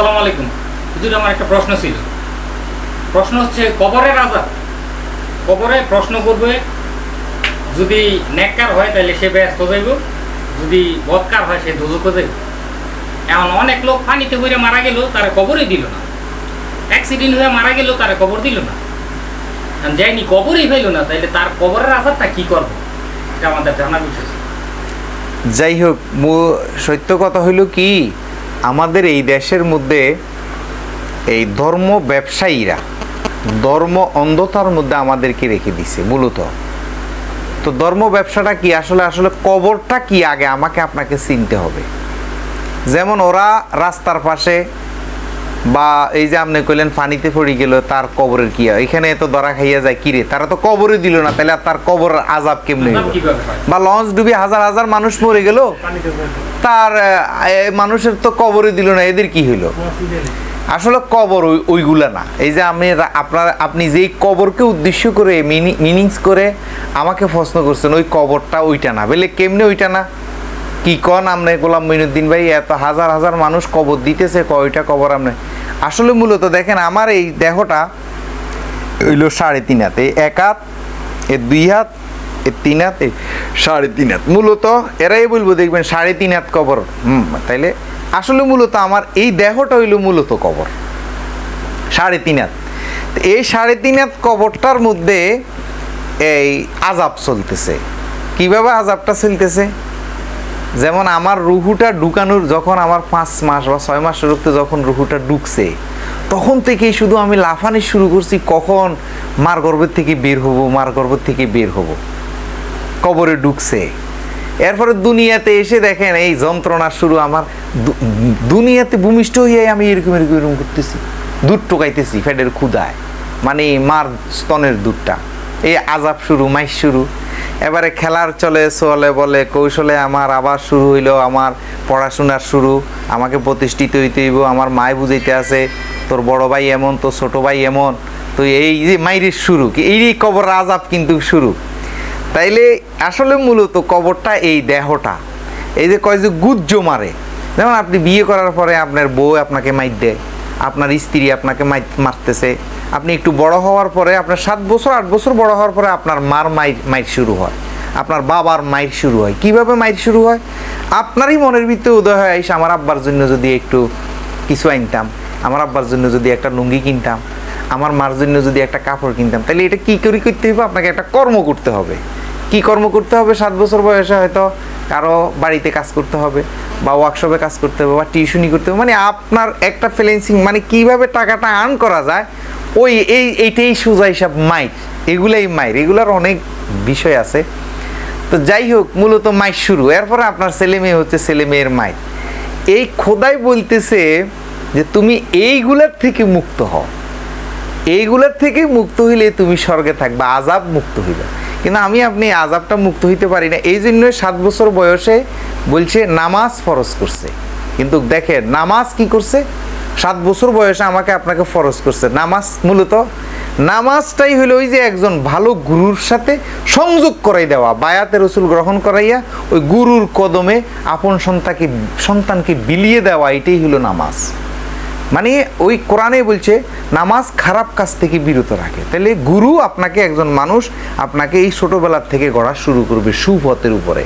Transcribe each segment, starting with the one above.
আসসালামু আলাইকুম। হুজুর, আমার একটা প্রশ্ন ছিল। প্রশ্ন হচ্ছে কবরের আজাব কবরে প্রশ্ন করবে, যদি নেককার হয় তাহলে সে ব্যস্ত যাইব, যদি বদকার হয় সে দুজকে যাইব। এমন অনেক লোক পানিতে পড়ে মারা গেল, তারা কবরই দিল না। অ্যাক্সিডেন্ট হয়ে মারা গেল, তারা কবর দিল না। যায়নি কবরই হইল না, তাইলে তার কবরের আজাবটা কি করব? এটা আমাদের জানার বিষয়। যাই হোক সত্য কথা হইল কি আমাদের এই দেশের মধ্যে এই ধর্ম ব্যবসায়ীরা, ধর্ম অন্ধতার মধ্যে আমাদেরকে রেখে দিছে, মূলত। তো ধর্ম ব্যবসাটা কি? আসলে আসলে কবরটা কি আগে? আমাকে আপনাকে চিনতে হবে। যেমন ওরা রাস্তার পাশে বা এই যে আপনি কইলেন পানিতে পড়ে গেল তার কবরের কি? এখানে এত ধরা খাইয়া যায় কিরে তারা তো কবরে দিল না তাহলে তার কবর আজাব কেমনে বা লঞ্চ ডুবি হাজার হাজার মানুষ মরে গেল তার মানুষের তো কবরে দিল না এদের কি হইল? আসলে কবর ওই- ওইগুলা না। এই যে আমি আপনার আপনি যেই কবরকে উদ্দেশ্য করে মিনিংস করে আমাকে প্রশ্ন করছেন ওই কবরটা ওইটা না। বলে কেমনে ওইটা না? কি কন আপনি গোলাম মঈনুদ্দিন ভাই, এত হাজার হাজার মানুষ কবর দিতেছে, কয়টা কবর আপনি আসলে মূলত দেখেন, আমার এই দেহটা হইল সাড়ে তিন হাত। এক হাত এর দুই হাত এর তিন হাত এই সাড়ে তিন হাত। মূলত এরাই বলব, দেখবেন সাড়ে তিন হাত কবর। হুম, তাইলে আসলে মূলত আমার এই দেহটা হইল মূলত কবর। সাড়ে তিন হাত। এই সাড়ে তিন হাত কবরটার মধ্যে এই আজাব চলতেছে। কীভাবে আজাবটা চলতেছে? যেমন আমার রুহুটা ঢুকানোর যখন আমার পাঁচ মাস বা ছয় মাস রুখতে যখন রুহুটা ঢুকছে, তখন থেকেই শুধু আমি লাফানি শুরু করছি, কখন মার গর্ভের থেকে বের হব, মার গর্ভের থেকে বের হব। কবরে ঢুকছে। এরপরে দুনিয়াতে এসে দেখেন এই যন্ত্রণা শুরু আমার। দুনিয়াতে ভূমিষ্ঠ হয়ে আমি এরকম এরকম এরকম করতেছি। দুধ টোকাইতেছি ফ্যাটের ক্ষুদায় মানে মার স্তনের দুধটা। এই আজাব শুরু মাইস শুরু। এবারে খেলার চলে চলে বলে, কৌশলে আমার আবার শুরু হইল, আমার পড়াশোনার শুরু। আমাকে প্রতিষ্ঠিত হইতে হইব, আমার মায় বুঝাইতে আছে, তোর বড় ভাই এমন, তোর ছোট ভাই এমন। তো এই যে মাইরের শুরু, কি এই কবর আজাব কিন্তু শুরু। তাইলে আসলে মূলত কবরটা এই দেহটা। এই যে কয় যে গুজ্জ মারে। যেমন আপনি বিয়ে করার পরে আপনার বউ আপনাকে মাইর দেয়। আপনার স্ত্রী আপনাকে মারতেছে। আপনি একটু বড় হওয়ার পরে, আপনার সাত বছর, আট বছর বড় হওয়ার পরে আপনার মার মাইর মাইর শুরু হয়। আপনার বাবার মাইর শুরু হয়। কীভাবে মাইর শুরু হয়? আপনারই মনের ভিতরে উদয় হয় এসে আমার আব্বার জন্য যদি একটু কিছু আনতাম, আমার আব্বার জন্য যদি একটা লুঙ্গি কিনতাম, আমার মার জন্য যদি একটা কাপড় কিনতাম তাহলে এটা কী করে করতে হবে আপনাকে একটা কর্ম করতে হবে। কি কর্ম করতে হবে? সাত বছর বয়সে হয়তো কারও বাড়িতে কাজ করতে হবে বা ওয়ার্কশপে কাজ করতে হবে বা টিউশনি করতে হবে। মানে আপনার একটা ফ্রিল্যান্সিং মানে কীভাবে টাকাটা আর্ন করা যায়, ওই এই এইটাই সোজা হিসাব মাইর। এগুলাই মাইর। এগুলার অনেক বিষয় আছে। তো যাই হোক, মূলত মাইর শুরু। এরপরে আপনার ছেলে মেয়ে হচ্ছে ছেলে মেয়ের মাইর। এই খোদাই বলতেছে যে তুমি এইগুলার থেকে মুক্ত হও। এইগুলার থেকে মুক্ত হইলে তুমি স্বর্গে থাকবে আজাব মুক্ত হইবে। কিন্তু আমি আপনি আজাবটা মুক্ত হইতে পারি না। এই জন্য সাত বছর বয়সে বলছে, নামাজ ফরজ করছে। কিন্তু দেখে নামাজ কি করছে? সাত বছর বয়সে আমাকে আপনাকে ফরজ করছে। নামাজ মূলত, নামাজটাই হলো ওই যে একজন ভালো গুরুর সাথে সংযোগ করাই দেওয়া, বায়াতে রসুল গ্রহণ করাইয়া ওই গুরুর কদমে আপন সন্তানকে সন্তানকে বিলিয়ে দেওয়া, এটাই হলো নামাজ। মানে ওই কোরআনে বলছে, নামাজ খারাপ কাজ থেকে বিরত রাখে। তাহলে গুরু আপনাকে একজন মানুষ আপনাকে এই ছোটোবেলার থেকে গড়া শুরু করবে সুপথের উপরে।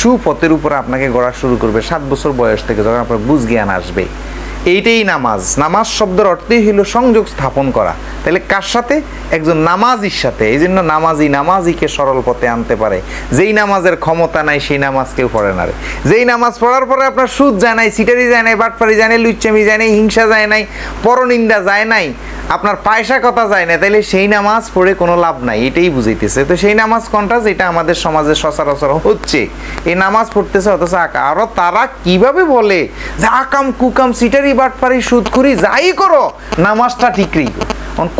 সুপথের উপরে আপনাকে গড়া শুরু করবে সাত বছর বয়স থেকে যখন আপনার বুঝ জ্ঞান আসবে। এইটাই নামাজ। নামাজ শব্দের অর্থই হলো সংযোগ স্থাপন করা। তাহলে কার সাথে? একজন নামাজির সাথে। এই জন্য নামাজি নামাজিকে সরল পথে আনতে পারে। যেই নামাজের ক্ষমতা নাই, সেই নামাজ কেউ পড়ে না রে। যেই নামাজ পড়ার পরে আপনার সুদ যায় নাই, সিটারি যায় নাই, বাটপারি যায় নাই, লুচ্চামি যায় নাই, হিংসা যায় নাই, পরনিন্দা যায় নাই, আপনার পয়সা কথা যায় না তাইলে সেই নামাজ পড়ে কোনো লাভ নাই, এটাই বুঝাইতেছে। তো সেই নামাজ কোনটা? যেটা আমাদের সমাজে সচরাচর হচ্ছে। এই নামাজ পড়তেছে অথচ আকা আরও তারা কীভাবে বলে? যে আকাম কুকাম সিটারি বাটপারি সুদ করি, যাই করো, নামাজটা ঠিক রেখো।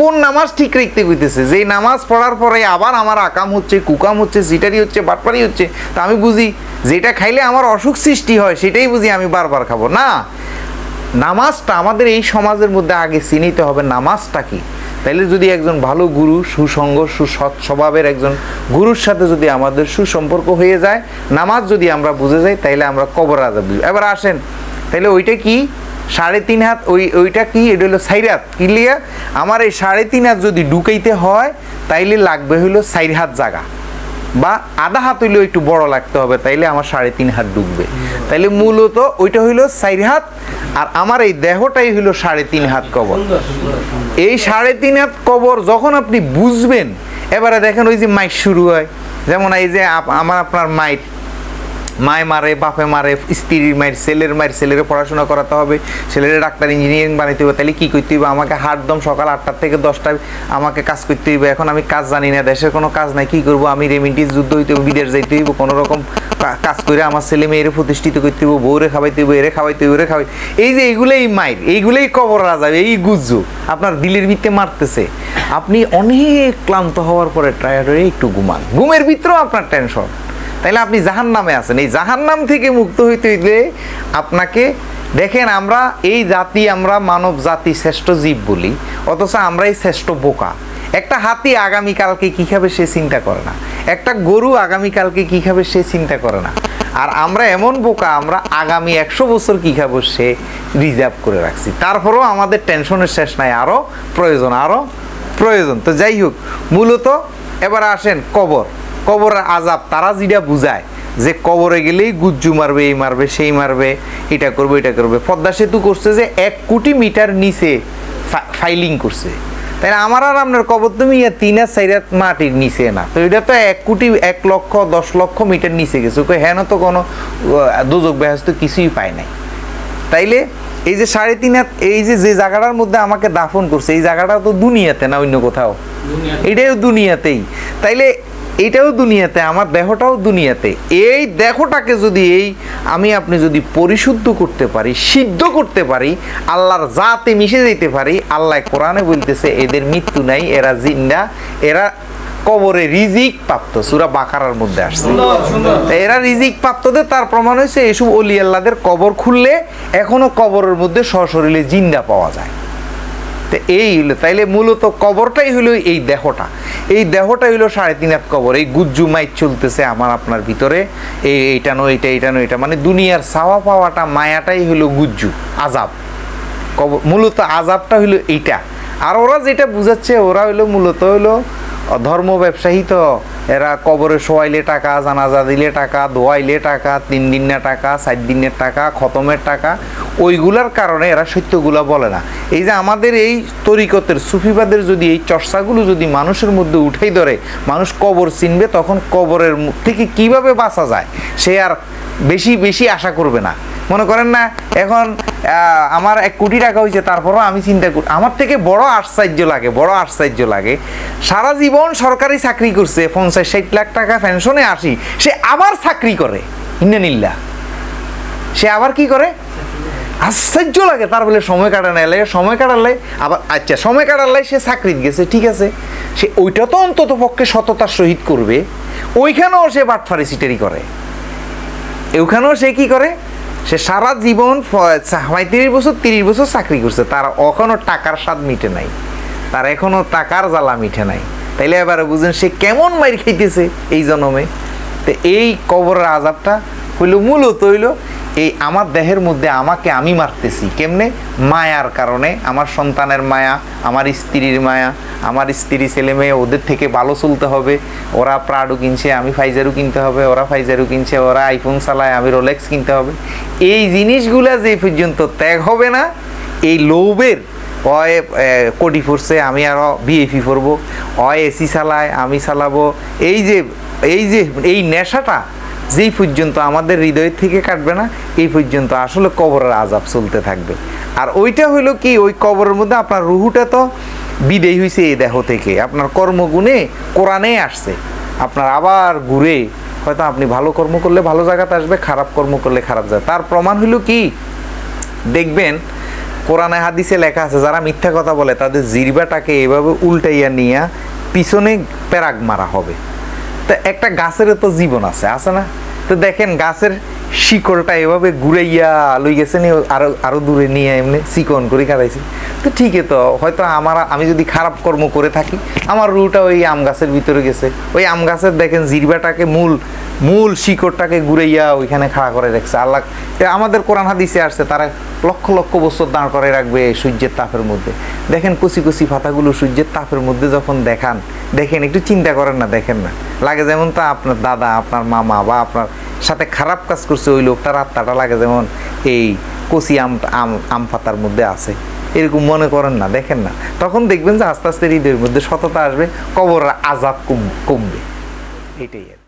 কোন নামাজ ঠিক রাখতে কইতেছে? যেই নামাজ পড়ার পরে আবার আমার আকাম হচ্ছে, কুকাম হচ্ছে সিটারি হচ্ছে, বাটপারি হচ্ছে, তা আমি বুঝি যেটা খাইলে আমার অসুখ সৃষ্টি হয়, সেটাই বুঝি আমি বারবার খাব। না, নামাজটা আমাদের এই সমাজের মধ্যে আগে চিনিতে হবে, নামাজটা কি? তাইলে যদি একজন ভালো গুরু সুসঙ্গ সুসৎ স্বভাবের একজন গুরুর সাথে যদি আমাদের সুসম্পর্ক হয়ে যায়, নামাজ যদি আমরা বুঝে যাই, তাইলে আমরা কবর আজাব। এবার আসেন, তাইলে ওইটা কি? সাড়ে তিন হাত, ওই ওইটা কি? এটা হলো সাইর হাত। কি লিয়া আমার এই সাড়ে তিন হাত যদি ঢুকাইতে হয়, তাইলে লাগবে হইল সাইর হাত জায়গা বা আধা হাত হইলেও একটু বড় লাগতে হবে, তাইলে আমার সাড়ে তিন হাত ডুববে তাইলে মূলত ওইটা হইল সাইর হাত, আর আমার এই দেহটাই হইল সাড়ে তিন হাত কবর। এই সাড়ে তিন হাত কবর যখন আপনি বুঝবেন, এবারে দেখেন ওই যে মাইট শুরু হয়। যেমন এই যে আমার আপনার মাইট মায় মারে, বাপে মারে, স্ত্রীর মায়ের, ছেলের মায়ের, ছেলের পড়াশোনা করাতে হবে, ছেলের ডাক্তার, ইঞ্জিনিয়ারিং বানাইতে হবে তাহলে কি করতে হবে আমাকে হাটদম সকাল আটটার থেকে দশটায় আমাকে কাজ করতে হবে এখন আমি কাজ জানি না, দেশের কোনো কাজ নাই, কি করব? আমি রেমিডিস, যুদ্ধ হইতে হবে বিদেশ যাইতে হইব, কোনো রকম কাজ করে আমার ছেলে মেয়েরে প্রতিষ্ঠিত করতে হবে বউরে খাওয়াইতে হবে এরে খাওয়াইতে হবে এরে খাওয়াই। এই যে এইগুলোই মায়ের এইগুলোই কবর রাজা, এই গুজ্জু, আপনার দিলের ভিত্তে মারতেছে। আপনি অনেক ক্লান্ত হওয়ার পরে টায়ার্ড একটু ঘুমান। ঘুমের ভিতরেও আপনার টেনশন তাইলে আপনি জাহান নামে আছেন। এই জাহান নাম থেকে মুক্ত হইতে হইলে আপনাকে, দেখেন আমরা এই জাতি আমরা মানব জাতি শ্রেষ্ঠ জীব বলি, অথচ আমরাই শ্রেষ্ঠ বোকা। একটা হাতি আগামীকালকে কি খাবে সে চিন্তা করে না। একটা গরু আগামীকালকে কি খাবে সে চিন্তা করে না। আর আমরা এমন বোকা, আমরা আগামী একশো বছর কি খাব সে রিজার্ভ করে রাখছি। তারপরেও আমাদের টেনশনের শেষ নাই আরও প্রয়োজন আরও প্রয়োজন। তো যাই হোক, মূলত এবার আসেন কবর। কবরের আজাব তারা যেটা বুঝায় যে কবরে গেলেই গুজ্জু মারবে এই মারবে সেই মারবে এটা করবে এটা করবে। পদ্মা সেতু করছে যে এক কোটি মিটার নিচে ফাইলিং করছে। তাই না আমার আর আপনার কবর তুমি ইয়া তিন আর চার মাটির নিচে না। তো এটা তো এক কোটি এক লক্ষ দশ লক্ষ মিটার নিচে গেছে। ওকে হ্যাঁ তো কোনো দুযোগ ব্যস্ত কিছুই পায় নাই। তাইলে এই যে সাড়ে তিন হাত এই যে যে জায়গাটার মধ্যে আমাকে দাফন করছে এই জায়গাটা তো দুনিয়াতে না অন্য কোথাও? এটাও দুনিয়াতেই। তাইলে এটাও দুনিয়াতে, আমার দেহটাও দুনিয়াতে। এই দেহটাকে যদি এই আমি আপনি যদি পরিশুদ্ধ করতে পারি, সিদ্ধ করতে পারি, আল্লাহর জাতে মিশে যেতে পারি, আল্লাহ কোরআনে বলতেছে, এদের মৃত্যু নাই, এরা জিন্দা, এরা কবরে রিজিক প্রাপ্ত। সুরা বাকারার মধ্যে আসছে। এরা রিজিক প্রাপ্তদের, তার প্রমাণ হয়েছে, এসব অলি আল্লাদের কবর খুললে এখনও কবরের মধ্যে সশরীরে জিন্দা পাওয়া যায়। তো এই হলো তাইলে মূলত কবরটাই হলো এই দেহটা। এই দেহটা হলো সাড়ে তিন হাত কবর। এই গুজ্জু মাইক চলতেছে আমার আপনার ভিতরে। এই এইটা নো এইটা এইটা নো এটা মানে দুনিয়ার সাওয়া পাওয়াটা, মায়াটাই হলো গুজ্জু, আজাব। কবর মূলত আজাবটা হলো এইটা। আর ওরা যেটা বুঝাচ্ছে, ওরা হলো মূলত হলো ধর্ম ব্যবসায়ী তো। এরা কবরে শোয়াইলে টাকা, জানাজা দিলে টাকা দোয়াইলে টাকা, তিন দিনের টাকা, চার দিনের টাকা, খতমের টাকা, ওইগুলার কারণে এরা সত্যগুলা বলে না। এই যে আমাদের এই তরিকতের সুফিবাদের যদি এই চর্চাগুলো যদি মানুষের মধ্যে উঠেই ধরে, মানুষ কবর চিনবে, তখন কবরের থেকে কীভাবে বাঁচা যায়, সে আর বেশি বেশি আশা করবে না। মনে করেন না, এখন আমার এক কোটি টাকা হয়েছে, তারপরও আমি চিন্তা করি আমার থেকে বড় আশ্চর্য লাগে, বড় আশ্চর্য লাগে। সারা জীবন সরকারি চাকরি করছে পঞ্চাশ ষাট লাখ টাকা পেনশনে আসি, সে আবার চাকরি করে। ইন্দানিল্লা সে আবার কি করে? আশ্চর্য লাগে, তার বলে সময় কাটানো এলে সময় কাটালে আবার আচ্ছা সময় কাটালে সে চাকরিত গেছে, ঠিক আছে। সে ওইটা তো অন্তত পক্ষে সততার সহিত করবে। ওইখানেও সে বাটফারি সিটারি করে। ওখানেও সে কি করে? সে সারা জীবন পঁয়ত্রিশ বছর, তিরিশ বছর চাকরি করছে। তার এখনও টাকার স্বাদ মিটে নাই। তার এখনও টাকার জ্বালা মিটে নাই। তাইলে এবারে বুঝেন সে কেমন মাইর খাইতেছে এই জন্মে। তো এই কবরের আজাবটা হইল মূলত হইল এই আমার দেহের মধ্যে আমাকে আমি মারতেছি। কেমনে? মায়ার কারণে। আমার সন্তানের মায়া, আমার স্ত্রীর মায়া, আমার স্ত্রী ছেলে মেয়ে ওদের থেকে ভালো চলতে হবে। ওরা প্রাডো কিনছে, আমি ফাইজারও কিনতে হবে। ওরা ফাইজারও কিনছে, ওরা আইফোন চালায়, আমি রোলেক্স কিনতে হবে। এই জিনিসগুলা যে পর্যন্ত ত্যাগ হবে না, এই লোভের অয় কোটি ফুরছে, আমি আরও বিএফি করব অয় এসি চালায়, আমি চালাবো। এই যে এই যে, এই নেশাটা, যেই পর্যন্ত আমাদের হৃদয় থেকে কাটবে না, এই পর্যন্ত আসলে কবরের আজাব চলতে থাকবে। আর ওইটা হইল কি, ওই কবরের মধ্যে আপনার রুহুটা তো বিদেয় হয়েছে এই দেহ থেকে। আপনার কর্মগুণে কোরআনে আসছে। আপনার আবার ঘুরে, হয়তো আপনি ভালো কর্ম করলে ভালো জায়গাতে আসবে, খারাপ কর্ম করলে খারাপ জায়গা তার প্রমাণ হইল কি, দেখবেন কোরআনে হাদিসে লেখা আছে, যারা মিথ্যা কথা বলে, তাদের জিরবাটাকে এভাবে উল্টাইয়া নিয়ে পিছনে প্যারাগ মারা হবে। তো একটা গাছেরও তো জীবন আছে আছে না? তো দেখেন গাছের শিকড়টা এভাবে ঘুরাইয়া লই গেছে নি, আরও আরও দূরে নিয়ে এমনি চিকন করে কাটাইছে। তো ঠিকই তো, হয়তো আমার, আমি যদি খারাপ কর্ম করে থাকি, আমার রুটা ওই আম গাছের ভিতরে গেছে। ওই আম গাছের দেখেন জিরবাটাকে মূল মূল শিকড়টাকে ঘুরাইয়া ওইখানে খাড়া করে রাখছে। আল্লাহ আমাদের কোরআন হাদিসে আসছে, তারা লক্ষ লক্ষ বছর দাঁড় করে রাখবে সূর্যের তাপের মধ্যে। দেখেন কুচি কুচি পাতাগুলো সূর্যের তাপের মধ্যে যখন দেখান, দেখেন, একটু চিন্তা করেন না, দেখেন না। লাগে যেমন তা আপনার দাদা, আপনার মামা বা আপনার সাথে খারাপ কাজ করছে ওই লোকটার আত্মাটা লাগে যেমন এই কচি আম আম আম পাতার মধ্যে আছে। এরকম মনে করেন না, দেখেন না। তখন দেখবেন যে আস্তে আস্তে হৃদয়ের মধ্যে সততা আসবে, কবর আজাব কম, কমবে। এটাই আর।